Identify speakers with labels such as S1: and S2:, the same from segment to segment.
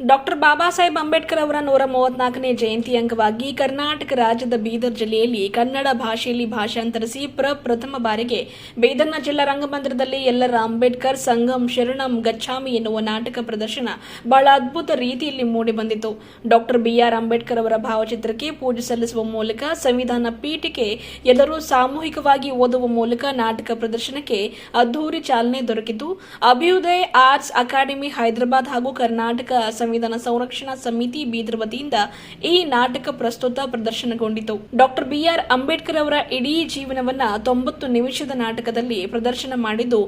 S1: Doctor Baba Saheb Ambedkar ಅವರ ನೂರ ಮೂವತ್ನಾಲ್ಕನೇ ಜಯಂತಿ ಅಂಗವಾಗಿ ಕರ್ನಾಟಕ ರಾಜ್ಯದ ಬೀದರ್ ಜಿಲ್ಲೆಯಲ್ಲಿ ಕನ್ನಡ ಭಾಷೆಯಲ್ಲಿ ಭಾಷಾಂತರಿಸಿ ಪ್ರಪ್ರಥಮ ಬಾರಿಗೆ ಬೀದರ್ನ ಜಿಲ್ಲಾ ರಂಗಮಂದಿರದಲ್ಲಿ ಎಲ್ಲರ ಅಂಬೇಡ್ಕರ್ ಸಂಗಮ್ ಶರಣಂ ಗಚ್ಚಾಮಿ ಎನ್ನುವ ನಾಟಕ ಪ್ರದರ್ಶನ ಬಹಳ ಅದ್ಭುತ ರೀತಿಯಲ್ಲಿ ಮೂಡಿಬಂದಿತು ಡಾಕ್ಟರ್ ಬಿಆರ್ ಅಂಬೇಡ್ಕರ್ ಅವರ ಭಾವಚಿತ್ರಕ್ಕೆ ಪೂಜೆ ಸಲ್ಲಿಸುವ ಮೂಲಕ ಸಂವಿಧಾನ ಪೀಠಿಕೆ ಎಲ್ಲರೂ ಸಾಮೂಹಿಕವಾಗಿ ಓದುವ ಮೂಲಕ ನಾಟಕ ಪ್ರದರ್ಶನಕ್ಕೆ ಅದ್ದೂರಿ ಚಾಲನೆ ದೊರಕಿತು. ಅಭ್ಯುದಯ ಆರ್ಟ್ಸ್ ಅಕಾಡೆಮಿ ಹೈದರಾಬಾದ್ ಹಾಗೂ ಕರ್ನಾಟಕ ಸಂವಿಧಾನ ಸಂರಕ್ಷಣಾ ಸಮಿತಿ ಬೀದರ್ ವತಿಯಿಂದ ಈ ನಾಟಕ ಪ್ರಸ್ತುತ ಪ್ರದರ್ಶನಗೊಂಡಿತು. ಡಾಕ್ಟರ್ ಬಿಆರ್ ಅಂಬೇಡ್ಕರ್ ಅವರ ಇಡೀ ಜೀವನವನ್ನ ತೊಂಬತ್ತು ನಿಮಿಷದ ನಾಟಕದಲ್ಲಿ ಪ್ರದರ್ಶನ ಮಾಡಿದ್ದು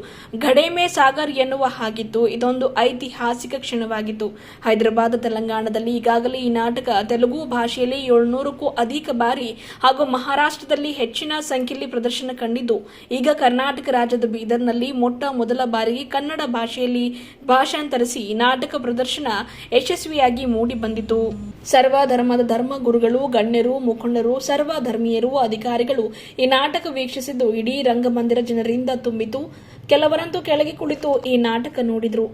S1: ಘಡೇಮೆ ಸಾಗರ್ ಎನ್ನುವ ಹಾಗಿತ್ತು ಇದೊಂದು ಐತಿಹಾಸಿಕ ಕ್ಷಣವಾಗಿತ್ತು. ಹೈದರಾಬಾದ್, ತೆಲಂಗಾಣದಲ್ಲಿ ಈಗಾಗಲೇ ಈ ನಾಟಕ ತೆಲುಗು ಭಾಷೆಯಲ್ಲಿ ಏಳ್ನೂರಕ್ಕೂ ಅಧಿಕ ಬಾರಿ ಹಾಗೂ ಮಹಾರಾಷ್ಟ್ರದಲ್ಲಿ ಹೆಚ್ಚಿನ ಸಂಖ್ಯೆಯಲ್ಲಿ ಪ್ರದರ್ಶನ ಕಂಡಿದ್ದು. ಈಗ ಕರ್ನಾಟಕ ರಾಜ್ಯದ ಬೀದರ್ನಲ್ಲಿ ಮೊಟ್ಟ ಮೊದಲ ಬಾರಿಗೆ ಕನ್ನಡ ಭಾಷೆಯಲ್ಲಿ ಭಾಷಾಂತರಿಸಿ ನಾಟಕ ಪ್ರದರ್ಶನ ಯಶಸ್ವಿಯಾಗಿ ಮೂಡಿ ಬಂದಿತು. ಸರ್ವ ಧರ್ಮದ ಧರ್ಮ ಗುರುಗಳು ಗಣ್ಯರು, ಮುಖಂಡರು ಸರ್ವ ಧರ್ಮೀಯರು ಅಧಿಕಾರಿಗಳು ಈ ನಾಟಕ ವೀಕ್ಷಿಸಿದ್ದು ಇಡೀ ರಂಗಮಂದಿರ ಜನರಿಂದ ತುಂಬಿತು. ಕೆಲವರಂತೂ ಕೆಳಗೆ ಕುಳಿತು ಈ ನಾಟಕ ನೋಡಿದ್ರು.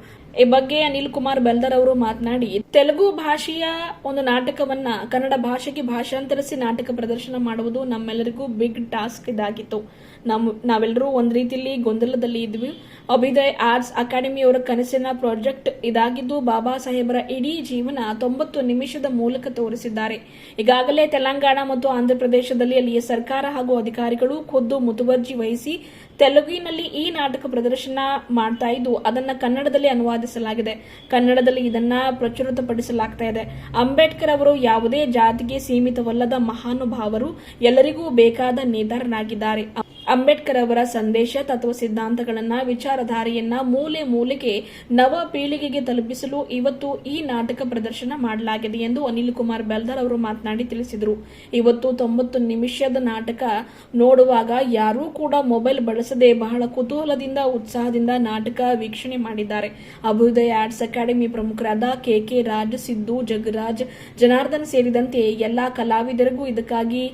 S1: ಈ ಬಗ್ಗೆ ಅನಿಲ್ ಕುಮಾರ್ ಬೆಲ್ದರ್ ಅವರು ಮಾತನಾಡಿ, ತೆಲುಗು ಭಾಷೆಯ ಒಂದು ನಾಟಕವನ್ನ ಕನ್ನಡ ಭಾಷೆಗೆ ಭಾಷಾಂತರಿಸಿ ನಾಟಕ ಪ್ರದರ್ಶನ ಮಾಡುವುದು ನಮ್ಮೆಲ್ಲರಿಗೂ ಬಿಗ್ ಟಾಸ್ಕ್ ಇದಾಗಿತ್ತು. ನಾವೆಲ್ಲರೂ ಒಂದ್ ರೀತಿಯಲ್ಲಿ ಗೊಂದಲದಲ್ಲಿ ಇದ್ವಿ. ಅಭಿದಯ್ ಆರ್ಟ್ಸ್ ಅಕಾಡೆಮಿಯವರ ಕನಸಿನ ಪ್ರಾಜೆಕ್ಟ್ ಇದಾಗಿದ್ದು ಬಾಬಾ ಸಾಹೇಬರ ಇಡೀ ಜೀವನ ತೊಂಬತ್ತು ನಿಮಿಷದ ಮೂಲಕ ತೋರಿಸಿದ್ದಾರೆ. ಈಗಾಗಲೇ ತೆಲಂಗಾಣ ಮತ್ತು ಆಂಧ್ರಪ್ರದೇಶದಲ್ಲಿ ಅಲ್ಲಿಯ ಸರ್ಕಾರ ಹಾಗೂ ಅಧಿಕಾರಿಗಳು ಖುದ್ದು ಮುತುವರ್ಜಿ ವಹಿಸಿ ತೆಲುಗಿನಲ್ಲಿ ಈ ನಾಟಕ ಪ್ರದರ್ಶನ ಮಾಡ್ತಾ ಇದ್ದು, ಅದನ್ನ ಕನ್ನಡದಲ್ಲಿ ಅನುವಾದಿಸಲಾಗಿದೆ. ಕನ್ನಡದಲ್ಲಿ ಇದನ್ನ ಪ್ರಚುರತಪಡಿಸಲಾಗ್ತಾ ಇದೆ. ಅಂಬೇಡ್ಕರ್ ಅವರು ಯಾವುದೇ ಜಾತಿಗೆ ಸೀಮಿತವಲ್ಲದ ಮಹಾನುಭಾವರು ಎಲ್ಲರಿಗೂ ಬೇಕಾದ ನೇತಾರನಾಗಿದ್ದಾರೆ ಅಂಬೇಡ್ಕರ್ ಅವರ ಸಂದೇಶ ತತ್ವ ಸಿದ್ಧಾಂತಗಳನ್ನ ವಿಚಾರಧಾರೆಯನ್ನ ಮೂಲೆ ಮೂಲೆಗೆ ನವ ಪೀಳಿಗೆಗೆ ತಲುಪಿಸಲು ಇವತ್ತು ಈ ನಾಟಕ ಪ್ರದರ್ಶನ ಮಾಡಲಾಗಿದೆ ಎಂದು ಅನಿಲ್ ಕುಮಾರ್ ಬೆಲ್ದರ್ ಅವರು ಮಾತನಾಡಿ ತಿಳಿಸಿದರು. ಇವತ್ತು ತೊಂಬತ್ತು ನಿಮಿಷದ ನಾಟಕ ನೋಡುವಾಗ ಯಾರೂ ಕೂಡ ಮೊಬೈಲ್ ಬಳಸದೆ ಬಹಳ ಕುತೂಹಲದಿಂದ, ಉತ್ಸಾಹದಿಂದ ನಾಟಕ ವೀಕ್ಷಣೆ ಮಾಡಿದ್ದಾರೆ. ಅಭ್ಯುದಯ ಆರ್ಟ್ಸ್ ಅಕಾಡೆಮಿ ಪ್ರಮುಖರಾದ ಕೆ ಕೆ ರಾಜ್ ಸಿದ್ದು ಜಗರಾಜ್, ಜನಾರ್ದನ್ ಸೇರಿದಂತೆ ಎಲ್ಲಾ ಕಲಾವಿದರಿಗೂ ಇದಕ್ಕಾಗಿ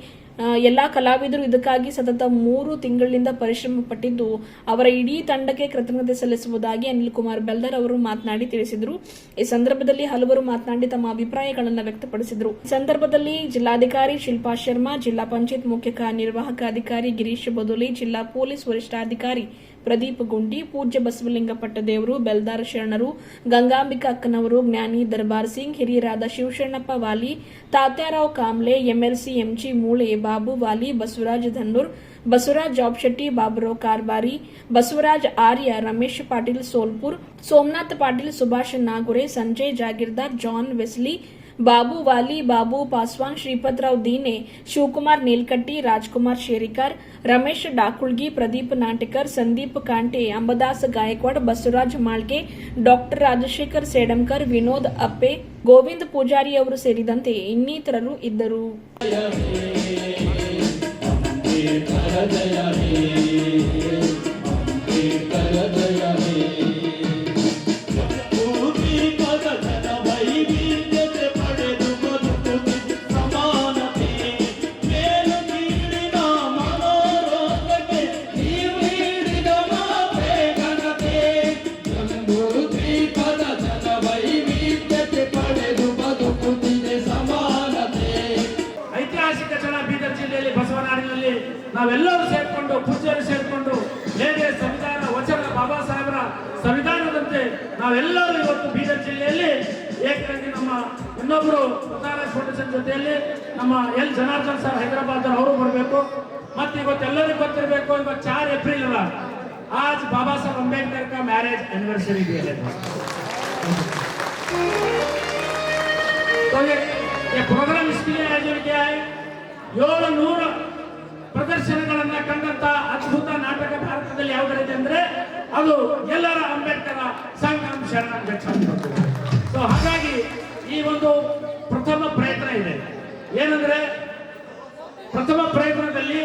S1: ಎಲ್ಲಾ ಕಲಾವಿದರು ಇದಕ್ಕಾಗಿ ಸತತ ಮೂರು ತಿಂಗಳಿನಿಂದ ಪರಿಶ್ರಮ ಪಟ್ಟಿದ್ದು, ಅವರ ಇಡೀ ತಂಡಕ್ಕೆ ಕೃತಜ್ಞತೆ ಸಲ್ಲಿಸುವುದಾಗಿ ಅನಿಲ್ ಕುಮಾರ್ ಬೆಲ್ದರ್ ಅವರು ಮಾತನಾಡಿ ತಿಳಿಸಿದರು. ಈ ಸಂದರ್ಭದಲ್ಲಿ ಹಲವರು ಮಾತನಾಡಿ ತಮ್ಮ ಅಭಿಪ್ರಾಯಗಳನ್ನು ವ್ಯಕ್ತಪಡಿಸಿದರು. ಈ ಸಂದರ್ಭದಲ್ಲಿ ಜಿಲ್ಲಾಧಿಕಾರಿ ಶಿಲ್ಪಾ ಶರ್ಮಾ, ಜಿಲ್ಲಾ ಪಂಚಾಯತ್ ಮುಖ್ಯ ಕಾರ್ಯನಿರ್ವಾಹಕ ಅಧಿಕಾರಿ ಗಿರೀಶ್ ಬದುಲಿ, ಜಿಲ್ಲಾ ಪೊಲೀಸ್ ವರಿಷ್ಠಾಧಿಕಾರಿ ಪ್ರದೀಪ್ ಗುಂಡಿ, ಪೂಜ್ಯ ಬಸವಲಿಂಗ ಪಟ್ಟದೇವರು, ಬೆಲ್ದಾರ ಶರಣರು, ಗಂಗಾಂಬಿಕಾ ಅಕ್ಕನವರು, ಜ್ಞಾನಿ ದರ್ಬಾರ್ ಸಿಂಗ್ ಹಿರಿಯರಾದ Shivasharanappa Wali, Tatyarao Kamble, MLC MG Mule, Babu Wali, Basavaraj Dhannur Basavaraj Jab Shetty, Baburao Karbari, Basavaraj Arya, Ramesh Patil Solapur, Somnath Patil, Subhash Nagure, Sanjay Jagirdar, John Wesley Babu Wali, Babu Paswan Shripatrao Dine, Shivakumar Nilkatti, Rajkumar Sherikar, Ramesh Dakulgi, Pradeep Natikar, Sandeep Kante, Ambadas Gaikwad, Basavaraj Malge, doctor Rajashekhar Sedamkar, Vinod Appe, Govind Pujari ಅವರು ಸೇರಿದಂತೆ ಇನ್ನಿತರರು ಇದ್ದರು.
S2: ನಮ್ಮ ಇನ್ನೊಬ್ಬರು Prithviraj foundation ಜೊತೆಯಲ್ಲಿ ನಮ್ಮ L Janardhan sir Hyderabad ಅವರು ಬರಬೇಕು ಮತ್ತೆ ಇವತ್ತು ಎಲ್ಲರಿಗೂ ಗೊತ್ತಿರಬೇಕು ಇವತ್ತು ಚಾರ್ ಏಪ್ರಿಲ್ ಅಲ್ಲ ಆಜ್ ಬಾಬಾ ಸಾಹೇಬ್ ಅಂಬೇಡ್ಕರ್ का मैरिज एनिवर्सरी भी है तो ये ये प्रोग्राम इसके लिए आयोजन किया है ಏಳು ನೂರು ಪ್ರದರ್ಶನಗಳನ್ನ ಕಂಡಂತ ಅದ್ಭುತ ನಾಟಕ ಭಾರತದಲ್ಲಿ ಯಾವುದರಿದೆ ಅಂದ್ರೆ ಅದು ಎಲ್ಲರ ಅಂಬೇಡ್ಕರ್ ಸಂಗಮ್ ಶರಣ ಸೊ ಹಾಗಾಗಿ ಈ ಒಂದು ಪ್ರಥಮ ಪ್ರಯತ್ನ ಇದೆ. ಏನಂದ್ರೆ, ಪ್ರಥಮ ಪ್ರಯತ್ನದಲ್ಲಿ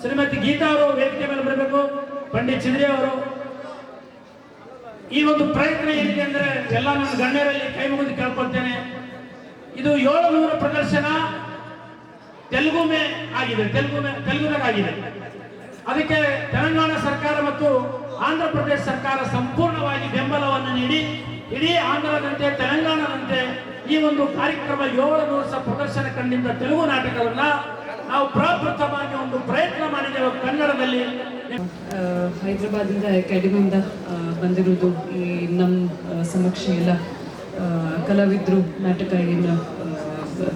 S2: ಶ್ರೀಮತಿ ಗೀತಾ ಅವರು ವೇದಿಕೆ ಮೇಲೆ ಬರಬೇಕು, ಪಂಡಿತ್ ಚಿದ್ರಿ ಅವರು. ಈ ಒಂದು ಪ್ರಯತ್ನ ಏನಿದೆ ಅಂದ್ರೆ, ಎಲ್ಲ ನನ್ನ ಗಣ್ಯರಲ್ಲಿ ಕೈ ಮುಗಿದು ಕೇಳ್ಕೊಳ್ತೇನೆ. ಇದು ಏಳು ನೂರ ಪ್ರದರ್ಶನ ತೆಲುಗುಮೆ ಆಗಿದೆ ತೆಲುಗು ಮೇ ತೆಲುಗುನಾಗ ಆಗಿದೆ ಅದಕ್ಕೆ ತೆಲಂಗಾಣ ಸರ್ಕಾರ ಮತ್ತು ಆಂಧ್ರ ಪ್ರದೇಶ ಸರ್ಕಾರ ಸಂಪೂರ್ಣವಾಗಿ ಬೆಂಬಲವನ್ನು ನೀಡಿ
S3: ಇಡೀ ಆಂಧ್ರದಂತೆ, ತೆಲಂಗಾಣದಂತೆ ಈ ಒಂದು ಕಾರ್ಯಕ್ರಮ ಏಳು ದಿವಸ ಪ್ರದರ್ಶನ ಕಂಡಿದ್ದ ತೆಲುಗು ನಾಟಕವನ್ನ ನಾವು ಪ್ರಪ್ರಥಮವಾಗಿ ಒಂದು ಪ್ರಯತ್ನ ಮಾಡಿದ್ದೇವೆ ಕನ್ನಡದಲ್ಲಿ.
S4: ಹೈದರಾಬಾದಿಂದ ಅಕಾಡೆಮಿಯಿಂದ ಬಂದಿರುವುದು ಈ ನಮ್ಮ ಸಮಕ್ಷ ಎಲ್ಲ ಕಲಾವಿದರು ನಾಟಕ ಏನು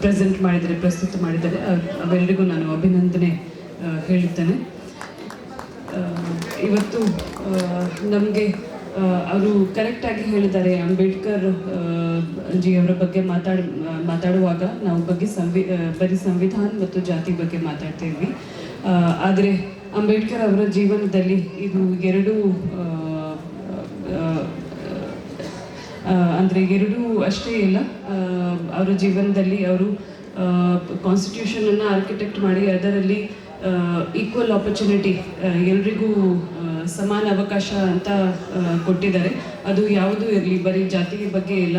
S4: ಪ್ರೆಸೆಂಟ್ ಮಾಡಿದರೆ ಪ್ರಸ್ತುತ ಮಾಡಿದರೆ ಅವ್- ಅವೆಲ್ಲರಿಗೂ ನಾನು ಅಭಿನಂದನೆ ಹೇಳುತ್ತೇನೆ. ಇವತ್ತು ನಮಗೆ ಅವರು ಕರೆಕ್ಟಾಗಿ ಹೇಳಿದ್ದಾರೆ. ಅಂಬೇಡ್ಕರ್ ಜಿ ಅವರ ಬಗ್ಗೆ ಮಾತಾಡ್ ಮಾತಾಡುವಾಗ ನಾವು ಬಗ್ಗೆ ಸಂವಿ ಬರೀ ಸಂವಿಧಾನ ಮತ್ತು ಜಾತಿ ಬಗ್ಗೆ ಮಾತಾಡ್ತಿದ್ವಿ ಆದರೆ ಅಂಬೇಡ್ಕರ್ ಅವರ ಜೀವನದಲ್ಲಿ ಇದು ಎರಡು ಅಂದರೆ ಎರಡೂ ಅಷ್ಟೇ ಇಲ್ಲ. ಅವರ ಜೀವನದಲ್ಲಿ ಅವರು ಕಾನ್ಸ್ಟಿಟ್ಯೂಷನನ್ನು ಆರ್ಕಿಟೆಕ್ಟ್ ಮಾಡಿ ಅದರಲ್ಲಿ ಈಕ್ವಲ್ ಆಪರ್ಚುನಿಟಿ ಎಲ್ರಿಗೂ ಸಮಾನ ಅವಕಾಶ ಅಂತ ಕೊಟ್ಟಿದ್ದಾರೆ. ಅದು ಯಾವುದೂ ಇರಲಿ, ಬರೀ ಜಾತಿ ಬಗ್ಗೆ ಇಲ್ಲ.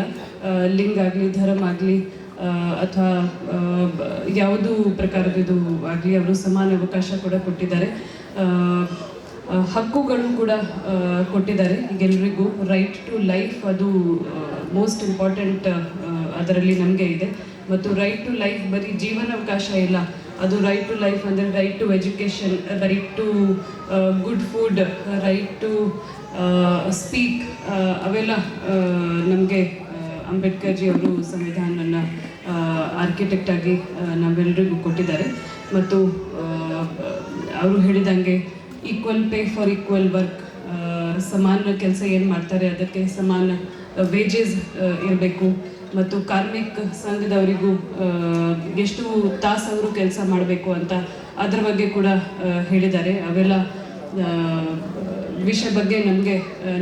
S4: ಲಿಂಗ್ ಆಗಲಿ, ಧರ್ಮ ಆಗಲಿ ಅಥವಾ ಯಾವುದು ಪ್ರಕಾರದ್ದು ಆಗಲಿ, ಅವರು ಸಮಾನ ಅವಕಾಶ ಕೂಡ ಕೊಟ್ಟಿದ್ದಾರೆ. ಹಕ್ಕುಗಳು ಕೂಡ ಕೊಟ್ಟಿದ್ದಾರೆ. ಈಗೆಲ್ರಿಗೂ ರೈಟ್ ಟು ಲೈಫ್ ಅದು ಮೋಸ್ಟ್ ಇಂಪಾರ್ಟೆಂಟ್ ಅದರಲ್ಲಿ ನಮಗೆ ಇದೆ. ಮತ್ತು ರೈಟ್ ಟು ಲೈಫ್ ಬರೀ ಜೀವನಾವಕಾಶ ಇಲ್ಲ. ಅದು ರೈಟ್ ಟು ಲೈಫ್ ಅಂದರೆ right to education right to good food right to speak ಅವೆಲ್ಲ ನಮಗೆ ಅಂಬೇಡ್ಕರ್ ಜಿ ಅವರು ಸಂವಿಧಾನವನ್ನು ಆರ್ಕಿಟೆಕ್ಟ್ ಆಗಿ ಆ, ನಾವೆಲ್ಲರಿಗೂ ಕೊಟ್ಟಿದ್ದಾರೆ. ಮತ್ತು ಅವರು ಹೇಳಿದಂಗೆ equal pay for equal work ಸಮಾನ ಕೆಲಸ ಏನು ಮಾಡ್ತಾರೆ ಅದಕ್ಕೆ ಸಮಾನ ವೇಜಸ್ ಇರಬೇಕು. ಮತ್ತು ಕಾರ್ಮಿಕ ಸಂಘದವರಿಗೂ ಎಷ್ಟು ತಾಸು ಅವರು ಕೆಲಸ ಮಾಡಬೇಕು ಅಂತ ಅದರ ಬಗ್ಗೆ ಕೂಡ ಹೇಳಿದ್ದಾರೆ. ಅವೆಲ್ಲ ವಿಷಯ ಬಗ್ಗೆ ನಮಗೆ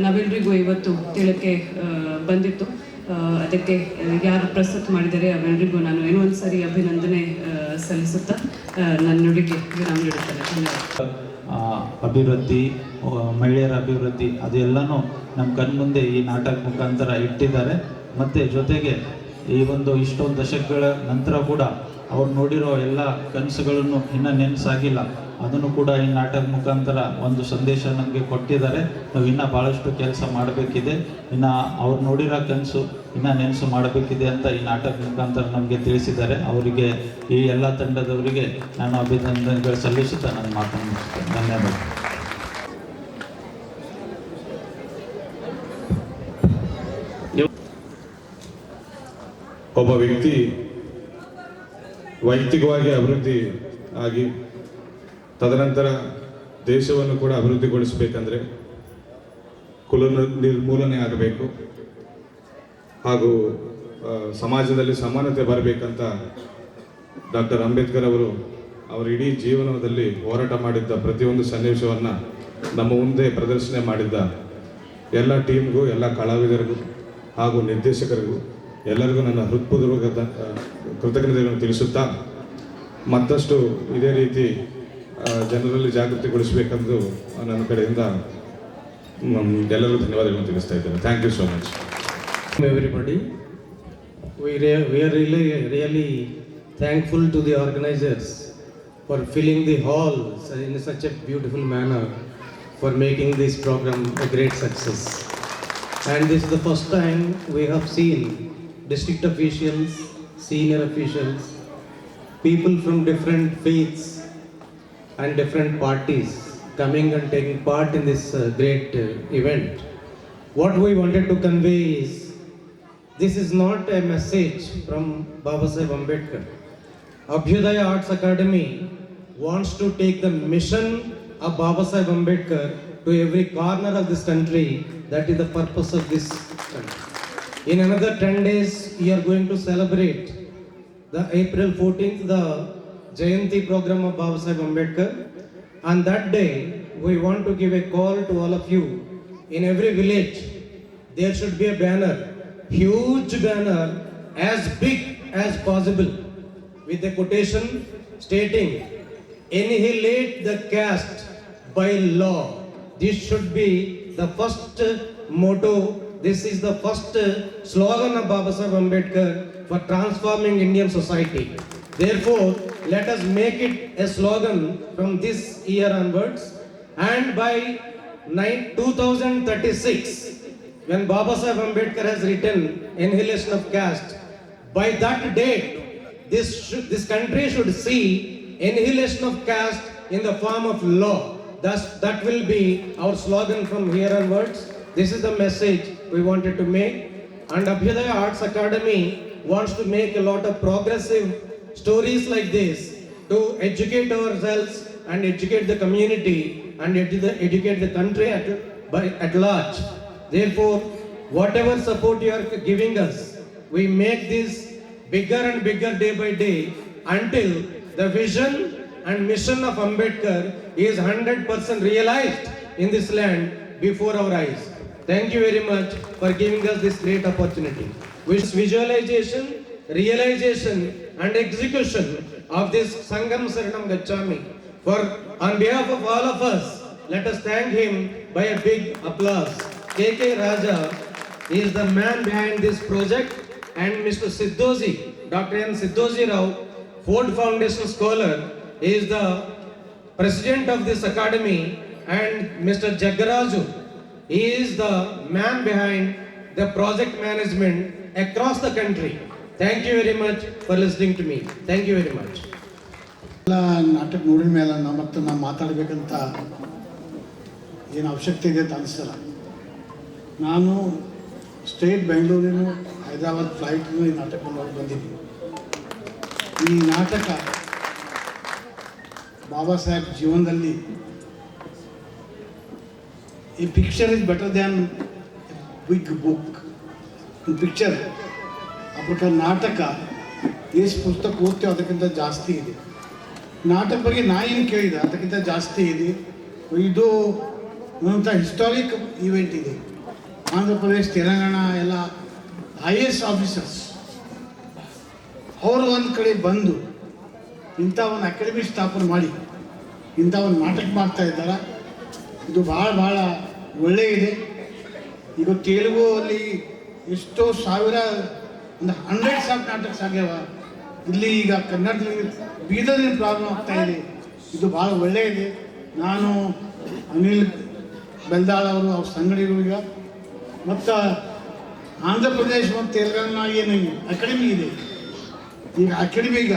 S4: ನಾವೆಲ್ರಿಗೂ ಇವತ್ತು ತಿಳಕ್ಕೆ ಬಂದಿತ್ತು. ಅದಕ್ಕೆ ಯಾರು ಪ್ರಸ್ತುತ ಮಾಡಿದ್ದಾರೆ ಅವೆಲ್ಲರಿಗೂ ನಾನು ಏನೋ ಒಂದು ಸಾರಿ ಅಭಿನಂದನೆ ಸಲ್ಲಿಸುತ್ತಾ ನನ್ನ ನುಡಿಗೆ ವಿರಾಮ ನೀಡುತ್ತೇನೆ.
S5: ಅಭಿವೃದ್ಧಿ ಮಹಿಳೆಯರ ಅಭಿವೃದ್ಧಿ, ಅದೆಲ್ಲನೂ ನಮ್ಮ ಕಣ್ಮುಂದೆ ಈ ನಾಟಕ ಮುಖಾಂತರ ಇಟ್ಟಿದ್ದಾರೆ. ಮತ್ತು ಜೊತೆಗೆ ಈ ಒಂದು ಇಷ್ಟೊಂದು ದಶಕಗಳ ನಂತರ ಕೂಡ ಅವ್ರು ನೋಡಿರೋ ಎಲ್ಲ ಕನಸುಗಳನ್ನು ಇನ್ನೂ ನೆನೆಸಾಗಿಲ್ಲ. ಅದನ್ನು ಕೂಡ ಈ ನಾಟಕ ಮುಖಾಂತರ ಒಂದು ಸಂದೇಶ ನಮಗೆ ಕೊಟ್ಟಿದ್ದಾರೆ. ನಾವು ಇನ್ನೂ ಭಾಳಷ್ಟು ಕೆಲಸ ಮಾಡಬೇಕಿದೆ. ಇನ್ನು ಅವ್ರು ನೋಡಿರೋ ಕನಸು ಇನ್ನೂ ನೆನಸು ಮಾಡಬೇಕಿದೆ ಅಂತ ಈ ನಾಟಕ ಮುಖಾಂತರ ನಮಗೆ ತಿಳಿಸಿದ್ದಾರೆ. ಅವರಿಗೆ ಈ ಎಲ್ಲ ತಂಡದವರಿಗೆ ನಾನು ಅಭಿನಂದನೆಗಳು ಸಲ್ಲಿಸುತ್ತಾ ನನ್ನ ಮಾತನ್ನು ಮುಗಿಸ್ತೇನೆ. ಧನ್ಯವಾದ
S6: ಒಬ್ಬ ವ್ಯಕ್ತಿ ವೈಯಕ್ತಿಕವಾಗಿ ಅಭಿವೃದ್ಧಿ ಆಗಿ ತದನಂತರ ದೇಶವನ್ನು ಕೂಡ ಅಭಿವೃದ್ಧಿಗೊಳಿಸಬೇಕಂದ್ರೆ ಕುಲ ನಿರ್ಮೂಲನೆ ಆಗಬೇಕು ಹಾಗೂ ಸಮಾಜದಲ್ಲಿ ಸಮಾನತೆ ಬರಬೇಕಂತ ಡಾಕ್ಟರ್ ಅಂಬೇಡ್ಕರ್ ಅವರು ಅವರ ಇಡೀ ಜೀವನದಲ್ಲಿ ಹೋರಾಟ ಮಾಡಿದ್ದ ಪ್ರತಿಯೊಂದು ಸನ್ನಿವೇಶವನ್ನು ನಮ್ಮ ಮುಂದೆ ಪ್ರದರ್ಶನ ಮಾಡಿದ್ದ ಎಲ್ಲ ಟೀಮ್ಗೂ, ಎಲ್ಲ ಕಲಾವಿದರಿಗೂ ಹಾಗೂ ನಿರ್ದೇಶಕರಿಗೂ ಎಲ್ಲರಿಗೂ ನನ್ನ ಹೃತ್ಪೂರ್ವಕ ಕೃತಜ್ಞತೆಗಳನ್ನು ತಿಳಿಸುತ್ತಾ ಮತ್ತಷ್ಟು ಇದೇ ರೀತಿ ಜನರಲ್ಲಿ ಜಾಗೃತಿಗೊಳಿಸಬೇಕೆಂದು ನನ್ನ ಕಡೆಯಿಂದ ಎಲ್ಲರಿಗೂ ಧನ್ಯವಾದಗಳನ್ನು ತಿಳಿಸ್ತಾ ಇದ್ದೇನೆ thank you so much
S7: everybody we are really, really thankful to the organizers for filling the hall in such a beautiful manner for making this program a great success. And this is the first time we have seen district officials, senior officials, people from different faiths and different parties coming and taking part in this uh, great uh, event. What we wanted to convey is this is not a message from Baba Sahib Ambedkar. Abhyudaya Arts Academy wants to take the mission of Baba Sahib Ambedkar to every corner of this country. That is the purpose of this country. In another 10 days, we are going to celebrate the April 14th, the Jayanti program of Baba Sahib Ambedkar. On that day, we want to give a call to all of you. In every village, there should be a banner, huge banner, as big as possible, with a quotation stating, annihilate the caste by law. This should be the first motto, this is the first uh, slogan of Baba Sahib Ambedkar for transforming Indian society. Therefore, let us make it a slogan from this year onwards and by nine- 2036 when Baba Sahib Ambedkar has written Annihilation of Caste, by that date, this, this country should see annihilation of caste in the form of law. Thus, that will be our slogan from here onwards. This is the message we wanted to make. And Abhyudaya Arts Academy wants to make a lot of progressive stories like this to educate ourselves and educate the community and edu- educate the country at, by, at large. Therefore, whatever support you are giving us, we make this bigger and bigger day by day until the vision and mission of Ambedkar is 100% realized in this land before our eyes. Thank you very much for giving us this great opportunity. With visualization, realization and execution of this Sangam Saranam Gachami. For on behalf of all of us, let us thank him by a big applause. KK Raja is the man behind this project and Mr. Siddhoji, Dr. N. Siddhoji Rao, Ford Foundation Scholar, is the president of this academy and Mr. Jaggaraju, he is the man behind the project management across the country. Thank you very much for listening to me. Thank you very much.
S8: ಎಲ್ಲ ನಾಟಕ ನೋಡಿದ ಮೇಲೆ ನಾವು ಮತ್ತೆ ನಾವು ಮಾತಾಡಬೇಕಂತ ಏನು ಅವಶ್ಯಕತೆ ಇದೆ ಅಂತ ಅನಿಸಲ್ಲ ನಾನು ಸ್ಟೇಟ್ ಬೆಂಗಳೂರಿನ ಹೈದರಾಬಾದ್ ಫ್ಲೈಟ್ನು ಈ ನಾಟಕ ನೋಡಿ ಬಂದಿದ್ದೀನಿ ಈ ನಾಟಕ ಬಾಬಾ ಸಾಹೇಬ್ ಜೀವನದಲ್ಲಿ ಈ picture is better than big book picture ಆ ನಾಟಕ ಎಷ್ಟು ಪುಸ್ತಕ ಓದ್ತೀವೋ, ಅದಕ್ಕಿಂತ ಜಾಸ್ತಿ ಇದೆ. ನಾಟಕ ಬಗ್ಗೆ ನಾ ಏನು ಕೇಳಿದೆ, ಅದಕ್ಕಿಂತ ಜಾಸ್ತಿ ಇದೆ. ಇದು ಒಂಥ ಹಿಸ್ಟಾರಿಕ್ ಈವೆಂಟ್ ಇದೆ. ಆಂಧ್ರ ಪ್ರದೇಶ್, ತೆಲಂಗಾಣ, ಎಲ್ಲ ಐ ಎ ಎಸ್ ಆಫೀಸರ್ಸ್ ಅವರು ಒಂದು ಕಡೆ ಬಂದು ಇಂಥ ಒಂದು ಅಕಾಡೆಮಿ ಸ್ಥಾಪನೆ ಮಾಡಿ, ಇಂಥ ಒಂದು ನಾಟಕ ಮಾಡ್ತಾ ಇದ್ದಾರೆ. ಇದು ಭಾಳ ಭಾಳ ಒಳ್ಳೆಯ ಇದೆ ಈಗ ತೆಲುಗು ಅಲ್ಲಿ ಎಷ್ಟೋ ಸಾವಿರ, ಒಂದು ಹಂಡ್ರೆಡ್ಸ್ ಆಫ್ ನಾಟಕ ಸಾಗ್ಯಾವ. ಇಲ್ಲಿ ಈಗ ಕನ್ನಡದಲ್ಲಿ ಬೀದರ್ನಲ್ಲಿ ಪ್ರಾಬ್ಲಮ್ ಆಗ್ತಾ ಇದೆ. ಇದು ಭಾಳ ಒಳ್ಳೆಯದು. ನಾನು ಅನಿಲ್ ಬೆಲ್ದಾಳ್ ಅವರು, ಅವ್ರ ಈಗ. ಮತ್ತು ಆಂಧ್ರ ಪ್ರದೇಶ ಮತ್ತು ತೆಲಂಗಾಣ ಏನು ಅಕಾಡೆಮಿ ಇದೆ. ಈಗ ಅಕಾಡೆಮಿಗ